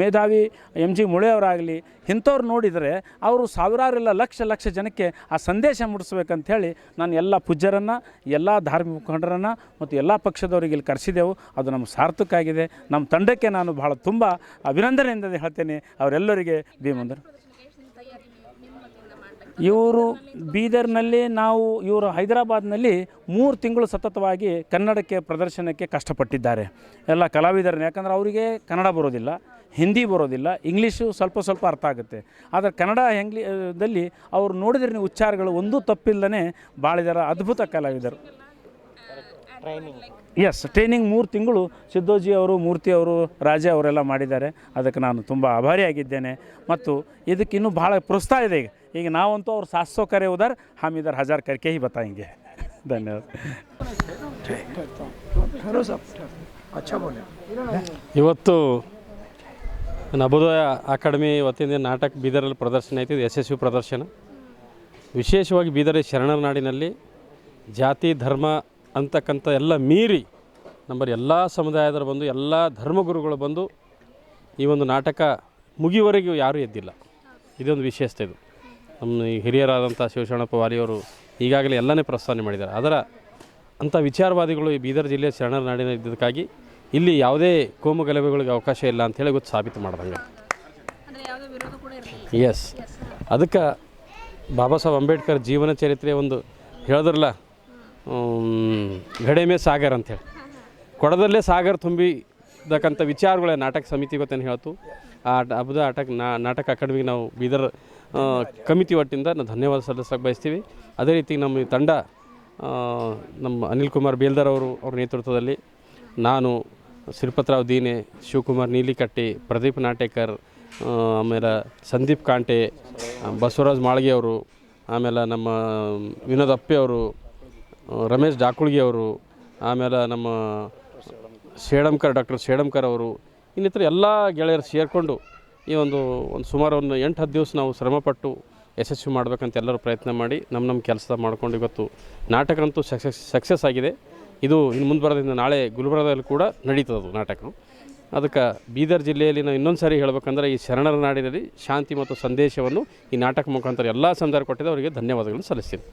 S2: ಮೇಧಾವಿ ಎಂ ಜಿ ಮುಳೆಯವರಾಗಲಿ ಇಂಥವ್ರು ನೋಡಿದರೆ ಅವರು ಸಾವಿರಾರು ಇಲ್ಲ, ಲಕ್ಷ ಲಕ್ಷ ಜನಕ್ಕೆ ಆ ಸಂದೇಶ ಮುಟ್ಟಿಸ್ಬೇಕಂಥೇಳಿ ನಾನು ಎಲ್ಲ ಪೂಜ್ಯರನ್ನು, ಎಲ್ಲ ಧಾರ್ಮಿಕ ಮುಖಂಡರನ್ನು ಮತ್ತು ಎಲ್ಲ ಪಕ್ಷದವರಿಗೆ ಇಲ್ಲಿ ಕರೆಸಿದೆವು. ಅದು ನಮ್ಮ ಸಾರ್ಥಕ ಆಗಿದೆ ನಮ್ಮ ತಂಡಕ್ಕೆ ನಾನು ಬಹಳ ತುಂಬ ಅಭಿನಂದನೆಯಿಂದ ಹೇಳ್ತೇನೆ ಅವರೆಲ್ಲರಿಗೆ ಭೀಮಂದರು. ಇವರು ಬೀದರ್ನಲ್ಲಿ ನಾವು ಇವರು ಹೈದರಾಬಾದ್ನಲ್ಲಿ ಮೂರು ತಿಂಗಳು ಸತತವಾಗಿ ಕನ್ನಡಕ್ಕೆ ಪ್ರದರ್ಶನಕ್ಕೆ ಕಷ್ಟಪಟ್ಟಿದ್ದಾರೆ. ಎಲ್ಲ ಕಲಾವಿದರನ್ನ, ಯಾಕಂದ್ರೆ ಅವರಿಗೆ ಕನ್ನಡ ಬರೋದಿಲ್ಲ, ಹಿಂದಿ ಬರೋದಿಲ್ಲ, ಇಂಗ್ಲೀಷು ಸ್ವಲ್ಪ ಸ್ವಲ್ಪ ಅರ್ಥ ಆಗುತ್ತೆ. ಆದರೆ ಕನ್ನಡ ಹೆಂಗ್ಲಿದಲ್ಲಿ ಅವರು ನೋಡಿದ್ರೆ ಉಚ್ಚಾರಗಳು ಒಂದೂ ತಪ್ಪಿಲ್ಲದೇ ಭಾಳ ಅದ್ಭುತ ಕಲಾವಿದರು. ಎಸ್ ಟ್ರೈನಿಂಗ್ ಮೂರು ತಿಂಗಳು ಸಿದ್ದೋಜಿ ಅವರು ಮೂರ್ತಿ ಅವರು ರಾಜ ಅವರೆಲ್ಲ ಮಾಡಿದ್ದಾರೆ. ಅದಕ್ಕೆ ನಾನು ತುಂಬ ಆಭಾರಿಯಾಗಿದ್ದೇನೆ ಮತ್ತು ಇದಕ್ಕೆ ಇನ್ನೂ ಭಾಳ ಪ್ರೋತ್ಸಾಹ ಇದೆ. ಈಗ ಈಗ ನಾವಂತೂ ಅವ್ರು ಸಾತ್ಸೋ ಕರೆ ಉದಾರ್ ಹಾಮಿದಾರ್ ಹಜಾರ್ ಕರ್ಕೆ ಹಿ ಹಿಂಗೆ. ಧನ್ಯವಾದ.
S13: ಇವತ್ತು ನಭೋದಯ ಅಕಾಡೆಮಿ ವತಿಯಿಂದ ನಾಟಕ ಬೀದರಲ್ಲಿ ಪ್ರದರ್ಶನ ಆಯ್ತು. ಯಶಸ್ವಿ ಪ್ರದರ್ಶನ. ವಿಶೇಷವಾಗಿ ಬೀದರ ಶರಣರ ನಾಡಿನಲ್ಲಿ ಜಾತಿ ಧರ್ಮ ಅಂತಕ್ಕಂಥ ಎಲ್ಲ ಮೀರಿ ನಂಬರ್ ಎಲ್ಲ ಸಮುದಾಯದವರು ಬಂದು, ಎಲ್ಲ ಧರ್ಮಗುರುಗಳು ಬಂದು ಈ ಒಂದು ನಾಟಕ ಮುಗಿಯುವವರೆಗೂ ಯಾರೂ ಎದ್ದಿಲ್ಲ. ಇದೊಂದು ವಿಶೇಷತೆ ಇದು. ನಮ್ಮ ಹಿರಿಯರಾದಂಥ ಶಿವಶರಣಪ್ಪ ವಾರಿಯವರು ಈಗಾಗಲೇ ಎಲ್ಲನೇ ಪ್ರಸ್ತಾವನೆ ಮಾಡಿದ್ದಾರೆ. ಅದರ ಅಂಥ ವಿಚಾರವಾದಿಗಳು ಈ ಬೀದರ್ ಜಿಲ್ಲೆಯ ಶರಣರ ನಾಡಿನ ಇದ್ದಕ್ಕಾಗಿ ಇಲ್ಲಿ ಯಾವುದೇ ಕೋಮು ಗಲಭೆಗಳಿಗೆ ಅವಕಾಶ ಇಲ್ಲ ಅಂಥೇಳಿ ಗೊತ್ತು ಸಾಬೀತು ಮಾಡ್ದಂಗೆ. ಎಸ್ ಅದಕ್ಕೆ ಬಾಬಾ ಸಾಹೇಬ್ ಅಂಬೇಡ್ಕರ್ ಜೀವನ ಚರಿತ್ರೆ ಒಂದು ಹೇಳಿದ್ರಲ್ಲ ಘಡೆಮೆ ಸಾಗರ್ ಅಂಥೇಳಿ ಕೊಡದಲ್ಲೇ ಸಾಗರ್ ತುಂಬಿದಕ್ಕಂಥ ವಿಚಾರಗಳೇ ನಾಟಕ ಸಮಿತಿ ಗೊತ್ತೇನು ಹೇಳ್ತು? ಆ ಹಬ್ಬದ ಆಟಕ್ಕೆ ನಾ, ನಾಟಕ ಅಕಾಡೆಮಿಗೆ ನಾವು ಬೀದರ್ ಕಮಿತಿ ಒಟ್ಟಿಂದ ನಾವು ಧನ್ಯವಾದ ಸಲ್ಲಿಸಕ್ಕೆ ಬಯಸ್ತೀವಿ. ಅದೇ ರೀತಿ ನಮ್ಮ ಈ ತಂಡ ನಮ್ಮ ಅನಿಲ್ ಕುಮಾರ್ ಬೇಲ್ದರ್ ಅವರು, ಅವ್ರ ನೇತೃತ್ವದಲ್ಲಿ ನಾನು, ಶ್ರೀಪತ್ರಾವ್ ದೀನೆ, ಶಿವಕುಮಾರ್ ನೀಲಿಕಟ್ಟಿ, ಪ್ರದೀಪ್ ನಾಟೇಕರ್ ಆಮೇಲೆ ಸಂದೀಪ್ ಕಾಂಟೆ ಬಸವರಾಜ್ ಮಾಳ್ಗೆ ಅವರು, ಆಮೇಲೆ ನಮ್ಮ ವಿನೋದ್ ಅಪ್ಪೆ ಅವರು ರಮೇಶ್ ಡಾಕುಳ್ಗಿ ಅವರು, ಆಮೇಲೆ ನಮ್ಮ ಶೇಡಂಕರ್, ಡಾಕ್ಟರ್ ಶೇಡಂಕರ್ ಅವರು, ಇನ್ನಿತರ ಎಲ್ಲ ಗೆಳೆಯರು ಸೇರಿಕೊಂಡು ಈ ಒಂದು ಒಂದು ಸುಮಾರು ಒಂದು ಎಂಟು ಹತ್ತು ದಿವಸ ನಾವು ಶ್ರಮಪಟ್ಟು ಯಶಸ್ವಿ ಮಾಡಬೇಕಂತ ಎಲ್ಲರೂ ಪ್ರಯತ್ನ ಮಾಡಿ ನಮ್ಮ ನಮ್ಮ ಕೆಲಸ ಮಾಡ್ಕೊಂಡು ಇವತ್ತು ನಾಟಕ ಅಂತೂ ಸಕ್ಸಸ್ ಸಕ್ಸಸ್ ಆಗಿದೆ. ಇದು ಇನ್ನು ಮುಂದೆ ಬರೋದ್ರಿಂದ ನಾಳೆ ಗುಲ್ಬರ್ಗದಲ್ಲಿ ಕೂಡ ನಡೀತದೆ ಅದು ನಾಟಕ. ಅದಕ್ಕೆ ಬೀದರ್ ಜಿಲ್ಲೆಯಲ್ಲಿ ನಾವು ಇನ್ನೊಂದು ಸಾರಿ ಹೇಳಬೇಕಂದ್ರೆ ಈ ಶರಣರ ನಾಡಿನಲ್ಲಿ ಶಾಂತಿ ಮತ್ತು ಸಂದೇಶವನ್ನು ಈ ನಾಟಕ ಮುಖಾಂತರ ಎಲ್ಲ ಸಂದರ್ಭ ಕೊಟ್ಟಿದ್ದು ಅವರಿಗೆ ಧನ್ಯವಾದಗಳನ್ನು ಸಲ್ಲಿಸ್ತೀನಿ.